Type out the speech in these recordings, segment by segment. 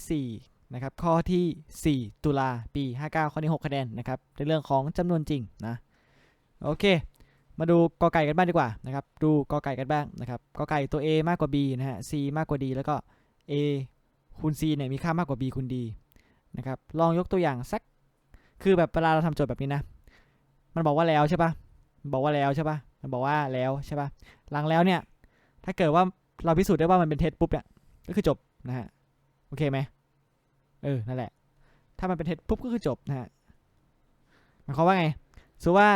ที่4นะครับข้อที่ 4 ตุลาปี 59 ข้อที่6คะแนนนะครับในเรื่องของจำนวนจริงนะโอเค มาดูกอไก่กันบ้างดีกว่านะครับดูกอไก่กันบ้างนะครับกอไก่ตัว A มากกว่า B นะฮะ C มากกว่า D แล้วก็ A คูณ C เนี่ยมีค่ามากกว่า B คูณ D นะครับลองยกตัวอย่างสักคือแบบเวลาเราทำโจทย์แบบนี้นะ มันบอกว่าแล้วใช่ปะมันบอกว่าแล้วใช่ปะมันบอกว่าแล้วใช่ปะหลังแล้วเนี่ย ถ้าเกิดว่าเราพิสูจน์ได้ว่ามันเป็นเท็จปุ๊บเนี่ย ก็คือจบนะฮะ โอเคไหม เออ นั่นแหละ ถ้ามันเป็นเท็จปุ๊บก็คือจบนะฮะหมายความว่าไงสมมติว่า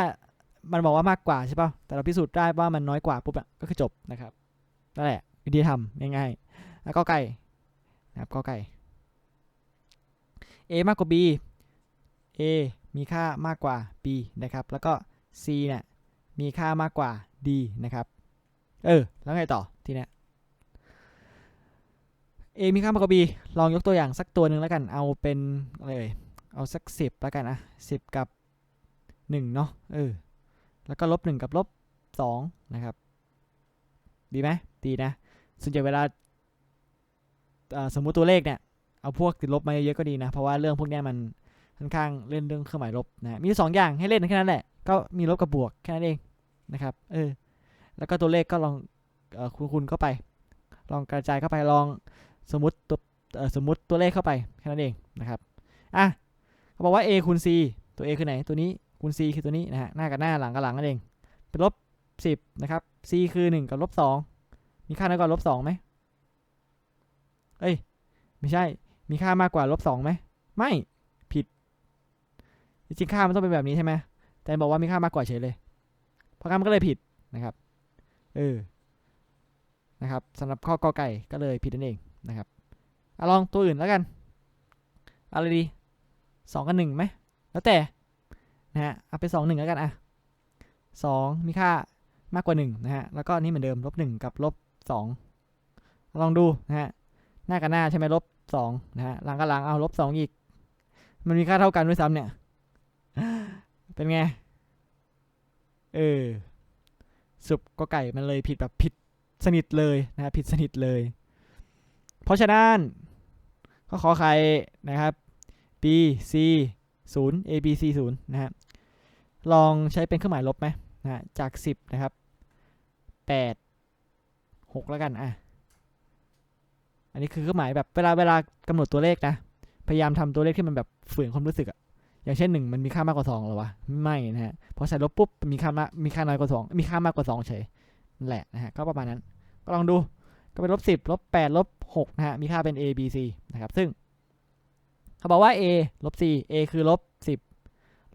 มันบอกว่ามากกว่าใช่ป่ะแต่เราพิสูจน์ได้ว่ามันน้อยกว่าปุ๊บอะก็คือจบนะครับนั่นแหละวิธีทำง่ายๆแล้วก็ไก่นะครับก็ไก่ A มากกว่า B A มีค่ามากกว่า B นะครับ แล้วก็ C เนี่ยมีค่ามากกว่า D นะครับ เออ แล้วไงต่อทีเนี้ย A มีค่ามากกว่า B ลองยกตัวอย่างสักตัวหนึ่งแล้วกัน เอาเป็นอะไรเอ่ย เอาสักสิบแล้วกันนะสิบกับหนึ่งเนาะ เออ แล้วก็ลบหนึ่งกับลบสองนะครับ ดีไหมดีนะ ส่วนใหญ่เวลาสมมุติตัวเลขเนี่ย เอาพวกติดลบมาเยอะๆก็ดีนะ เพราะว่าเรื่องพวกนี้มันค่อนข้างเล่นเรื่องเครื่องหมายลบนะ มีสองอย่างให้เล่นแค่นั้นแหละ ก็มีลบกับบวกแค่นั้นเองนะครับ เออ แล้วก็ตัวเลขก็ลองอคูณคูณเข้าไป ลองกระจายเข้าไป ลอง สมมติตัวเอ่อสมมติตัวเลขเข้าไปแค่นั้นเองนะครับอะเขาบอกว่า a คูณ c ตัว a คือไหนตัวนี้คูณ c คือตัวนี้นะฮะหน้ากับหน้าหลังกับหลังนั่นเองเป็นลบ10นะครับ c คือ 1 กับลบ2มีค่าน้อยกว่าลบ2ไหมเอ้ยไม่ใช่มีค่ามากกว่าลบ2ไหมไม่ผิดจริงค่ามันต้องเป็นแบบนี้ใช่ไหมแต่บอกว่ามีค่ามากกว่าเฉยเลยเพราะงั้นมันก็เลยผิดนะครับเออนะครับสำหรับข้อกอไก่ก็เลยผิดนั่นเอง นะครับอลองตัวอื่นแล้วกันอะไรดีสองกับหนึ่งไหมแล้วแต่นะฮะเอาไปสองหนึ่งแล้วกันอะสองมีค่ามากกว่าหนึ่งนะฮะแล้วก็นี่เหมือนเดิมลบหนึ่งกับลบสองลองดูนะฮะหน้ากับหน้าใช่ไหมลบสองนะฮะหลังกับหลังเอาลบสองอีก มันมีค่าเท่ากันด้วยซ้ำเนี่ยเป็นไงเออสุบก็ไก่มันเลยผิดแบบผิดสนิทเลยนะครับผิดสนิทเลย เพราะฉะนั้นก็ขอใครนะครับ b c 0 a b c 0นะฮะลองใช้เป็นเครื่องหมายลบไหมนะจาก 10 นะครับ 8 6 แล้วกันอะอันนี้คือเครื่องหมายแบบเวลาเวลากำหนดตัวเลขนะ พยายามทำตัวเลขที่มันแบบฝืนความรู้สึกอะอย่างเช่นหนึ่งมันมีค่ามากกว่าสองหรอวะไม่นะฮะพอใส่ลบปุ๊บมีค่ามามีค่าน้อยกว่าสองมีค่ามากกว่าสองเฉยแหละนะฮะก็ประมาณนั้นก็ลองดู ก็เป็นลบสิบลบแปดลบหกนะฮะมีค่าเป็น a b c นะครับซึ่งเขาบอกว่า a ลบ c a คือลบสิบ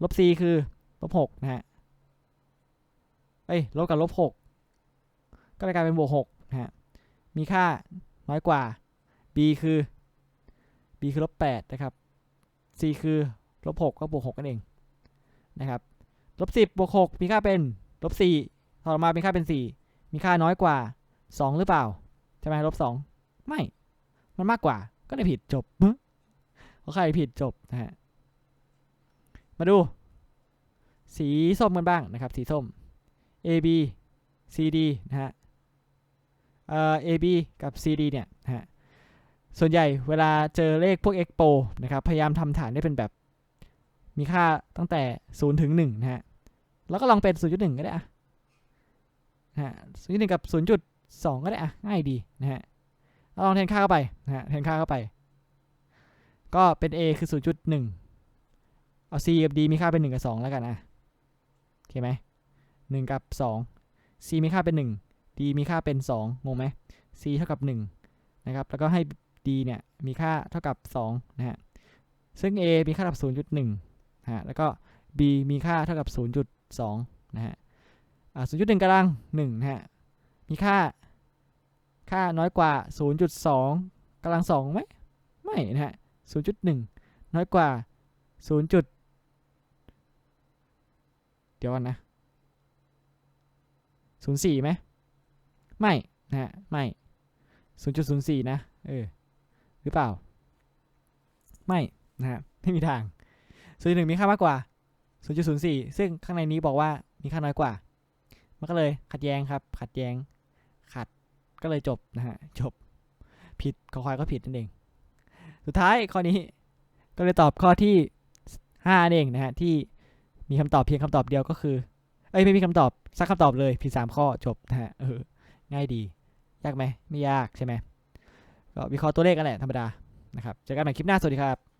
ลบ c คือลบหกนะฮะเอ้ยลบกับลบหกก็เลยกลายเป็นบวกหกนะฮะมีค่าน้อยกว่า b คือ b คือลบแปดนะครับ c คือลบหกก็บวกหกกันเองนะครับลบสิบบวกหกมีค่าเป็นลบสี่ต่อมาเป็นค่าเป็นสี่มีค่าน้อยกว่า2หรือเปล่า ใช่ไหมลบสองไม่ มันมากกว่าก็เลยผิดจบเขาใครผิดจบนะฮะมาดู สีส้มกันบ้างนะครับ สีส้ม A B C D นะฮะเอ่อ A B กับ C D เนี่ยนะฮะส่วนใหญ่เวลาเจอเลขพวก expo นะครับพยายามทำฐานได้เป็นแบบมีค่าตั้งแต่ 0 ถึง 1 นะฮะ แล้วก็ลองเป็น 0.1 ก็ได้อะนะฮะศูนย์จุดหนึ่งกับ ศูนย์จุดสองก็ได้อะง่ายดีนะฮะลองแทนค่าเข้าไปนะฮะแทนค่าเข้าไป ก็เป็น a คือศูนย์จุดหนึ่งเอา c กับ d มีค่าเป็นหนึ่งกับสองแล้วกันอะโอเคไหมหนึ่งกับสอง c มีค่าเป็นหนึ่ง d มีค่าเป็นสองงงไหม c เท่ากับหนึ่งนะครับ แล้วก็ให้ d เนี่ยมีค่าเท่ากับสองนะฮะ ซึ่ง a มีค่าเท่ากับศูนย์จุดหนึ่งนะฮะ แล้วก็ b มีค่าเท่ากับศูนย์จุดสองนะฮะ อ่า0.1กำลัง1นะฮะ มีค่า ค่าน้อยกว่า 0.2กำลัง2ไหมไม่นะฮะ 0.1 น้อยกว่า 0. จุดเดี๋ยวก่อนนะ 04ไหมไม่นะฮะไม่ 0.04 นะเออหรือเปล่า ไม่นะฮะไม่มีทาง 0.1 มีค่ามากกว่า 0.04 ซึ่งข้างในนี้บอกว่ามีค่าน้อยกว่า มันก็เลยขัดแย้งครับ ขัดแย้งขัด ก็เลยจบนะฮะจบผิดขอควายก็ผิดนั่นเอง สุดท้ายข้อนี้ก็เลยตอบข้อที่ห้านั่นเองนะฮะที่มีคำตอบเพียงคำตอบเดียวก็คือ เอ้ยไม่มีคำตอบสักคำตอบเลยผิดสามข้อจบนะฮะเออง่ายดียากไหมไม่ยากใช่ไหมก็วิเคราะห์ตัวเลขกันแหละธรรมดานะครับเจอกันใหม่คลิปหน้าสวัสดีครับ